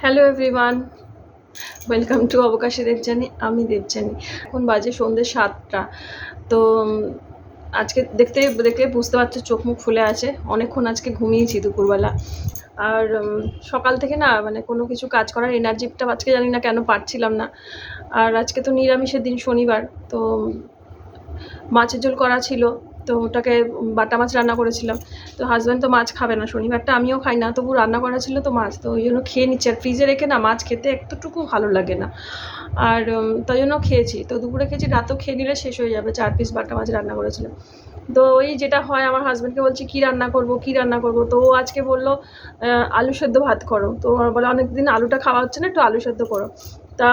Hello everyone welcome to অবকাশী দেবজানি আমি দেবজানি এখন বাজে সন্ধ্যে সাতটা। তো আজকে দেখতে, দেখলে বুঝতে পারছ চোখ মুখ ফুলে আছে। অনেকক্ষণ আজকে ঘুমিয়েছি দুপুরবেলা। আর সকাল থেকে না মানে কোনো কিছু কাজ করার এনার্জিটা আজকে জানি না কেন পাচ্ছিলাম না। আর আজকে তো নিরামিষের দিন শনিবার। তো মাছের ঝোল করা ছিল, তো ওটাকে বাটা মাছ রান্না করেছিলাম। তো হাজব্যান্ড তো মাছ খাবে না, শনিবারটা আমিও খাই না, তবু রান্না করা ছিল তো মাছ, তো ওই জন্য খেয়ে নিচ্ছি। আর ফ্রিজে রেখে না মাছ খেতে একটুটুকু ভালো লাগে না। আর তাই জন্য খেয়েছি। তো দুপুরে খেয়েছি, রাতেও খেয়ে নিলে শেষ হয়ে যাবে, চার পিস বাটা মাছ রান্না করেছিলাম। তো ওই যেটা হয়, আমার হাজব্যান্ডকে বলছি, কী রান্না করব, কী রান্না করব? তো ও আজকে বলল আলু সেদ্ধ ভাত করো। তো বলে, অনেকদিন আলুটা খাওয়া হচ্ছে না, একটু আলু সেদ্ধ করো। তা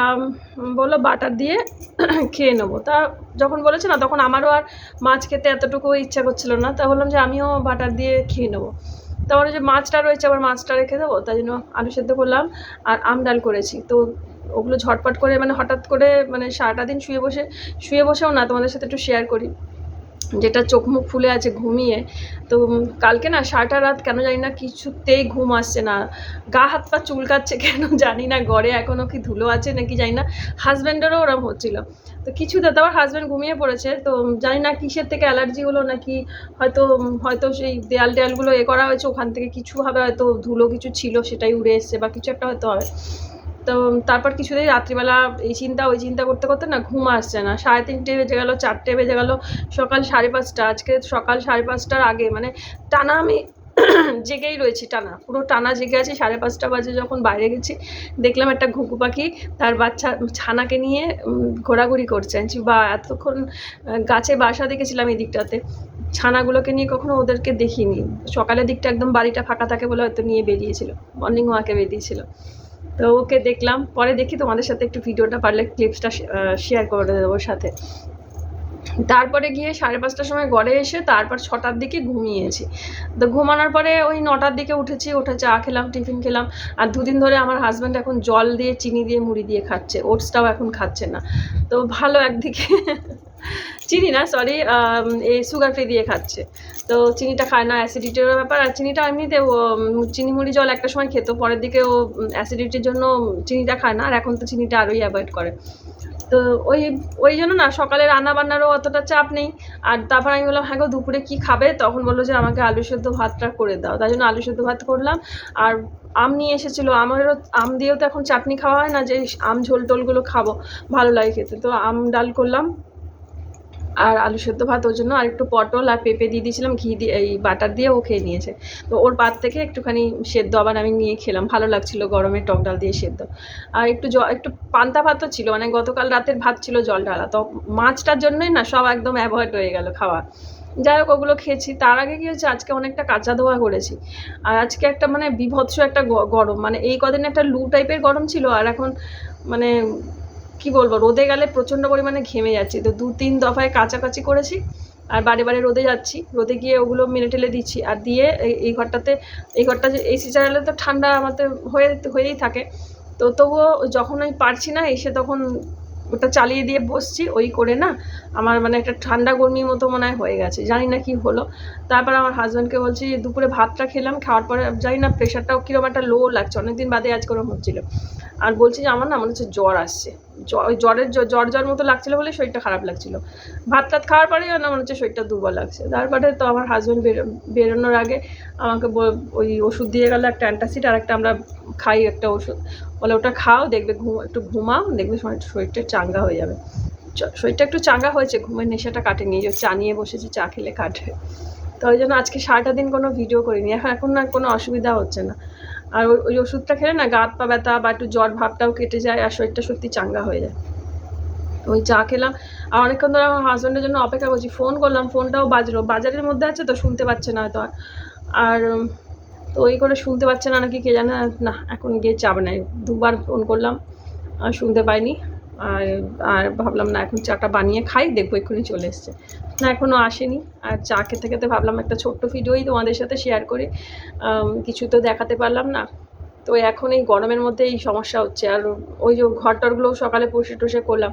বলল বাটার দিয়ে খেয়ে নেব। তা যখন বলেছে না, তখন আমারও আর মাছ খেতে এতটুকু ইচ্ছা করছিল না। তা বললাম যে আমিও বাটার দিয়ে খেয়ে নেব। তা তারপরে যে মাছটা রয়েছে, আবার মাছটা রেখে দেবো। তাই জন্য আলু সেদ্ধ করলাম আর আম ডাল করেছি। তো ওগুলো ঝটপট করে মানে হঠাৎ করে মানে সারাটা দিন শুয়ে বসে, শুয়ে বসেও না, তোমাদের সাথে একটু শেয়ার করি। যেটা চোখ মুখ ফুলে আছে ঘুমিয়ে। তো কালকে না সারাটা রাত কেন জানি না কিছুতেই ঘুম আসছে না। গা হাত পা চুলকাচ্ছে কেন জানি না, গড়ে এখনও কি ধুলো আছে নাকি জানি না। হাজব্যান্ডেরও ওরম হচ্ছিল। তো কিছুতে তো আমার হাজব্যান্ড ঘুমিয়ে পড়েছে। তো জানি না কিসের থেকে অ্যালার্জি হলো নাকি হয়তো হয়তো সেই দেয়াল টেয়ালগুলো এ করা হয়েছে, ওখান থেকে কিছু হবে, হয়তো ধুলো কিছু ছিল সেটাই উড়ে এসছে বা কিছু একটা হয়তো হবে। তো তারপর কিছুদিন রাত্রিবেলা এই চিন্তা, ওই চিন্তা করতে করতে না ঘুম আসছে না। সাড়ে তিনটে বেজে গেলো, চারটে বেজে গেলো, সকাল সাড়ে পাঁচটা। আজকে সকাল সাড়ে পাঁচটার আগে মানে টানা আমি জেগেই রয়েছি, টানা। পুরো টানা জেগে আছি, সাড়ে পাঁচটা বাজে যখন বাইরে গেছি, দেখলাম একটা ঘুঘু পাখি, তার বাচ্চা ছানাকে নিয়ে ঘোরাঘুরি করছে। বা, এতক্ষণ গাছে বাসা দেখেছিলাম এই দিকটাতে ছানাগুলোকে নিয়ে কখনো ওদেরকে দেখিনি। সকালের দিকটা একদম বাড়িটা ফাঁকা থাকে বলে হয়তো নিয়ে বেরিয়েছিল। মর্নিং ওয়াকে বেরিয়েছিল। তো ওকে দেখলাম। পরে দেখি তোমাদের সাথে একটু ভিডিওটা পারলে ক্লিপসটা শেয়ার করে দেবো সাথে। তারপরে গিয়ে সাড়ে পাঁচটার সময় ঘরে এসে তারপর ছটার দিকে ঘুমিয়েছি। তো ঘুমানোর পরে ওই নটার দিকে উঠেছি, উঠে চা খেলাম, টিফিন খেলাম। আর দুদিন ধরে আমার হাজব্যান্ড এখন জল দিয়ে, চিনি দিয়ে, মুড়ি দিয়ে খাচ্ছে। ওটসটাও এখন খাচ্ছে না। তো ভালো একদিকে চিনি না সরি এই সুগার ফ্রি দিয়ে খাচ্ছে। তো চিনিটা খায় না অ্যাসিডিটির ব্যাপার। আর চিনিটা এমনিতে ও চিনি মুড়ি জল একটা সময় খেত, পরের দিকে ও অ্যাসিডিটির জন্য চিনিটা খায় না, আর এখন তো চিনিটা আরোই অ্যাভয়েড করে। তো ওই ওই জন্য না, সকালে রান্না বান্নারও অতটা চাপ নেই। আর তারপর আমি বললাম হ্যাঁ গো, দুপুরে কী খাবে? তখন বলল যে, আমাকে আলু সেদ্ধ ভাতটা করে দাও। তাই জন্য আলু সেদ্ধ ভাত করলাম। আর আম নিয়ে এসেছিল। আমারও, আম দিয়েও তো এখন চাটনি খাওয়া হয় না, যে আম ঝোল টোলগুলো খাব, ভালো লাগে খেতে। তো আম ডাল করলাম। আর আলু সেদ্ধ ভাত, ওর জন্য আর একটু পটল আর পেঁপে দিয়ে দিয়েছিলাম, ঘি দিয়ে, এই বাটার দিয়ে ও খেয়ে নিয়েছে। তো ওর পাত থেকে একটুখানি সেদ্ধ আবার আমি নিয়ে খেলাম, ভালো লাগছিল গরমে টক ডাল দিয়ে সেদ্ধ। আর একটু জ, একটু পান্তা ভাতও ছিল মানে গতকাল রাতের ভাত ছিল জল ঢালা, তো মাছটার জন্যই না সব একদম অ্যাভয়েড হয়ে গেল খাওয়া। যাই হোক, ওগুলো খেয়েছি। তার আগে কী হচ্ছে আজকে অনেকটা কাঁচা ধোয়া করেছি। আর আজকে একটা মানে বিভৎস একটা গরম মানে এই কদিন একটা লু টাইপের গরম ছিল, আর এখন মানে কি বলব, রোদে গেলে প্রচণ্ড পরিমাণে ঘেমে যাচ্ছি। তো দু তিন দফায় কাচাকাচি করেছি, আর বারে বারে রোদে যাচ্ছি। রোদে গিয়ে ওগুলো মেলে টেলে দিচ্ছি। আর দিয়ে এই- এই ঘরটাতে, এই ঘরটা এসি চালালে তো ঠান্ডা আমাদের হয়ে, হয়েই থাকে। তো তবুও যখন আমি পারছি না, এসে তখন ওটা চালিয়ে দিয়ে বসছি, ওই করে না আমার মানে একটা ঠান্ডা গরমির মতো মনে হয় হয়ে গেছে। জানি না কি হলো। তারপর আমার হাজব্যান্ডকে বলছি, দুপুরে ভাতটা খেলাম, খাওয়ার পরে জানি না প্রেশারটাও কীরকম একটা লো লাগছে। অনেকদিন বাদে আজ করে হচ্ছিল। আর বলছি যে, আমার না মনে হচ্ছে জ্বর আসছে। জ্বরের জ্বর জ্বর মতো লাগছিল বলে শরীরটা খারাপ লাগছিল। ভাত টাত খাওয়ার পরেই না মনে হচ্ছে শরীরটা দুর্বল লাগছে। তারপরে তো আমার হাজব্যান্ড বেরোনোর আগে আমাকে ওই ওষুধ দিয়ে গেলো একটা অ্যান্টাসিড আর একটা আমরা খাই একটা ওষুধ। বলে ওটা খাও, দেখবে ঘুম একটু ঘুমাও, দেখবে শরীরটা চাঙ্গা হয়ে যাবে। শরীরটা একটু চাঙ্গা হয়েছে, ঘুমের নেশাটা কাটেনি যে চা নিয়ে বসেছি, চা খেলে কাটে। তো ওই জন্য আজকে সারাটা দিন কোনো ভিডিও করিনি। এখন এখন না কোনো অসুবিধা হচ্ছে না। আর ওই ওষুধটা খেলে না গা পা ব্যথা বা একটু জ্বর ভাবটাও কেটে যায় আর শরীরটা সত্যি চাঙ্গা হয়ে যায়। ওই চা খেলাম। আর অনেকক্ষণ ধরে আমার হাজব্যান্ডের জন্য অপেক্ষা করছি। ফোন করলাম ফোনটাও বাজলো। বাজারের মধ্যে আছে তো, শুনতে পাচ্ছে না হয়তো আর। তো ওই করে শুনতে পাচ্ছে না নাকি কে জানে। না, এখন গিয়ে চাপ নাই দুবার ফোন করলাম, আর শুনতে পাইনি। আর আর ভাবলাম, না, এখন চাটা বানিয়ে খাই, দেখব এক্ষুনি চলে এসছে। না এখনও আসেনি। আর চা খেতে খেতে ভাবলাম, একটা ছোট্ট ভিডিওই তোমাদের সাথে শেয়ার করি। কিছু তো দেখাতে পারলাম না। তো এখন এই গরমের মধ্যে এই সমস্যা হচ্ছে। আর ওই যে ঘর টরগুলো সকালে পরিষ্কার টরিষ্কার করলাম।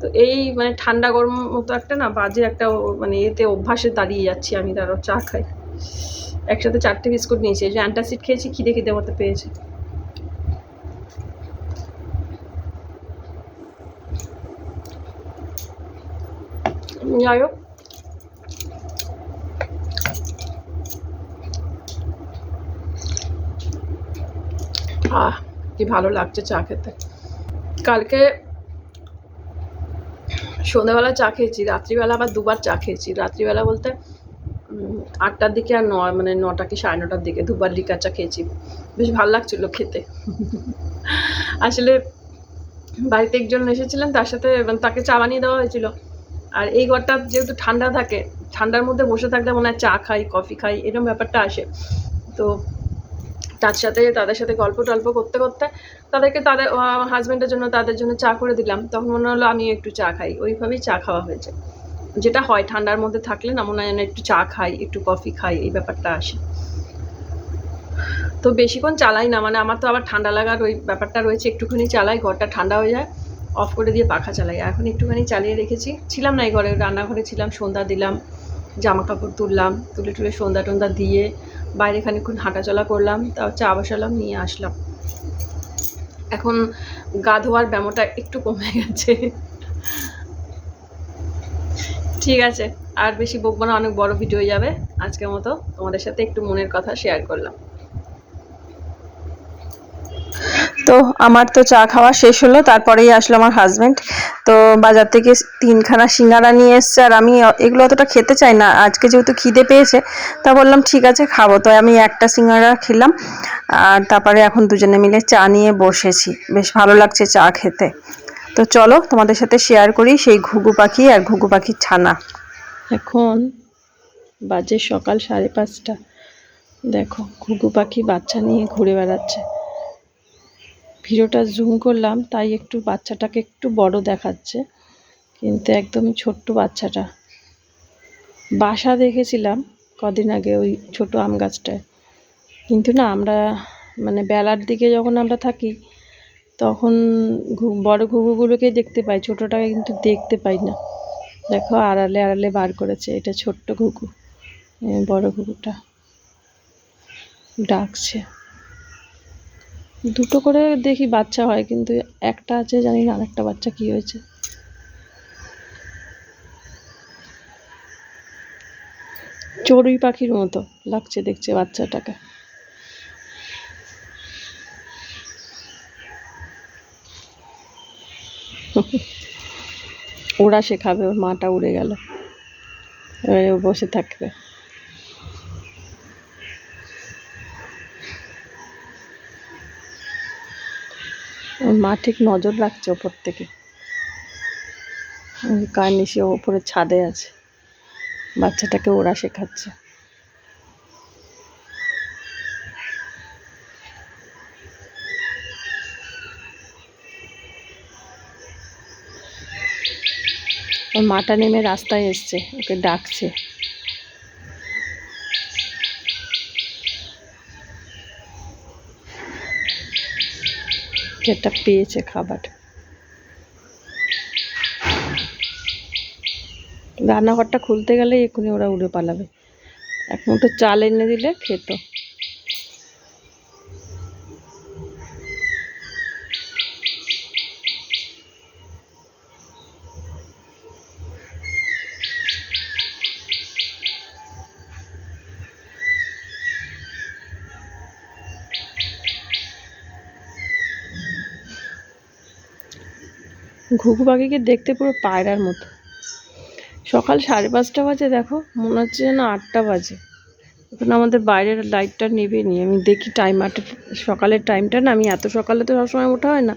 তো এই মানে ঠান্ডা গরম মতো একটা না বাজে একটা মানে এতে অভ্যাসে দাঁড়িয়ে যাচ্ছি আমি। তারও চা খাই। একসাথে চারটে বিস্কুট নিয়েছি। যে অ্যান্টাসিড খেয়েছি, খিদে খিদে মতো পেয়েছে। যাই হোক আহ কি ভালো লাগছে চা খেতে। কালকে সন্ধ্যাবেলা চা খেয়েছি, রাত্রিবেলা আবার দুবার চা খেয়েছি। রাত্রিবেলা বলতে আটটার দিকে আর নয় মানে নটা কি সাড়ে নটার দিকে দুবার লিকার চা খেয়েছি। বেশ ভালো লাগছিল খেতে। আসলে বাড়িতে একজন এসেছিলেন, তার সাথে মানে তাকে চা বানিয়ে দেওয়া হয়েছিল। আর এই ঘরটা যেহেতু ঠান্ডা থাকে, ঠান্ডার মধ্যে বসে থাকলে মনে হয় চা খাই, কফি খাই, এরকম ব্যাপারটা আসে। তো তার সাথে, তাদের সাথে গল্প টল্প করতে করতে তাদেরকে তাদের হাজব্যান্ডের জন্য তাদের জন্য চা করে দিলাম। তখন মনে হলো আমি একটু চা খাই। ওইভাবেই চা খাওয়া হয়েছে। যেটা হয় ঠান্ডার মধ্যে থাকলে না মনে হয় একটু চা খাই, একটু কফি খাই, এই ব্যাপারটা আসে। তো বেশিক্ষণ চালাই না মানে আমার তো আবার ঠান্ডা লাগার ওই ব্যাপারটা রয়েছে। একটুখানি চালাই, ঘরটা ঠান্ডা হয়ে যায়। অফ করে দিয়ে পাখা চালাই। এখন একটুখানি চালিয়ে রেখেছি। ছিলাম না এই ঘরে, রান্নাঘরে ছিলাম, সন্ধ্যা দিলাম জামা কাপড় তুললাম, তুলে টুলে সন্ধ্যা টন্ধ্যা দিয়ে বাইরে খানিক্ষণ হাঁটাচলা করলাম, তাও চা বসালাম, নিয়ে আসলাম। এখন গা ধোয়ার ব্যামোটা একটু কমে গেছে। ঠিক আছে, আর বেশি বকবো না, অনেক বড় ভিডিও যাবে। আজকের মতো তোমাদের সাথে একটু মনের কথা শেয়ার করলাম। তো আমার তো চা খাওয়া শেষ হলো, তারপরেই আসলো আমার হাজবেন্ড তো বাজার থেকে তিনখানা সিঙ্গারা নিয়ে এসছে, আর আমি এগুলো অতটা খেতে চাই না, আজকে যেহেতু খিদে পেয়েছে, তা বললাম ঠিক আছে, খাব। তো আমি একটা সিঙ্গারা খেলাম, আর তারপরে এখন দুজনে মিলে চা নিয়ে বসেছি। বেশ ভালো লাগছে চা খেতে। তো চলো, তোমাদের সাথে শেয়ার করি সেই ঘুঘু পাখি আর ঘুঘু পাখির ছানা। এখন বাজে সকাল সাড়ে পাঁচটা। দেখো, ঘুঘু পাখি বাচ্চা নিয়ে ঘুরে বেড়াচ্ছে। ভিডিওটা জুম করলাম, তাই একটু বাচ্চাটাকে একটু বড় দেখাচ্ছে। কিন্তু একদমই ছোট্ট বাচ্চাটা। বাসা দেখেছিলাম কদিন আগে ওই ছোট আম গাছটায়। কিন্তু না, আমরা মানে বেলার দিকে যখন আমরা থাকি, তখন বড় ঘুঘুগুলোকেই দেখতে পাই, ছোটোটাকে কিন্তু দেখতে পাই না। দেখো, আড়ালে আড়ালে বার করেছে, এটা ছোট্ট ঘুঘু বড় ঘুঘুটা। ডাকছে। দুটো করে দেখি বাচ্চা হয়, কিন্তু একটা আছে জানি না আরেকটা বাচ্চা কি হয়েছে। চড়ুই পাখির মতো লাগছে দেখছে বাচ্চাটাকে। ওরা শেখাবে, ওর মাটা উড়ে গেল। এবারে বসে থাকবে ওর মা ঠিক নজর রাখছে ওপর থেকে। কার্নিশে ওপরে ছাদে আছে। বাচ্চাটাকে ওরা শেখাচ্ছে। ওর মাটা নেমে রাস্তায় এসছে, ওকে ডাকছে। যেটা পেয়েছে খাবার। রান্নাঘরটা খুলতে গেলেই এক্ষুনি ওরা উড়ে পালাবে। এক মুঠো চাল এনে দিলে খেত। ঘুঘু পাখিকে দেখতে পুরো পায়রার মতো। সকাল সাড়ে পাঁচটা বাজে, দেখো, মনে হচ্ছে যেন আটটা বাজে। এখন আমাদের বাইরের লাইটটা নেবে নি। আমি দেখি টাইমারটা সকালের টাইমটা না, আমি এত সকালে তো সবসময় ওঠা হয় না।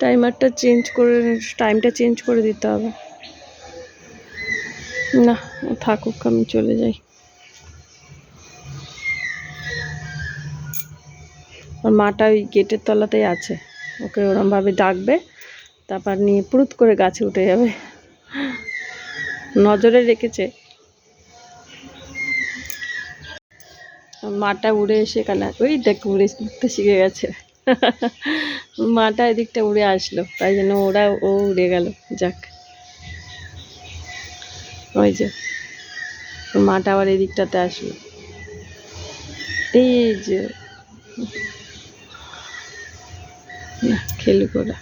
টাইমারটা চেঞ্জ করে টাইমটা চেঞ্জ করে দিতে হবে। না থাকুক, আমি চলে যাই। ওর মাটা ওই গেটের তলাতেই আছে। ওকে ওরমভাবে ডাকবে। তারপর নিয়ে পুরুত করে গাছে উঠে যাবে। নজরে রেখেছে। মাটা উড়ে এসে এখানে ওই দেখ উড়ে উঠতে শিখে গেছে। মাটা এদিকটা উড়ে আসলো। তাই জন্য ওরা ও উড়ে গেল। যাক। ওই যে, মাটা আবার এদিকটাতে আসলো। এই যে খেলুক ওরা।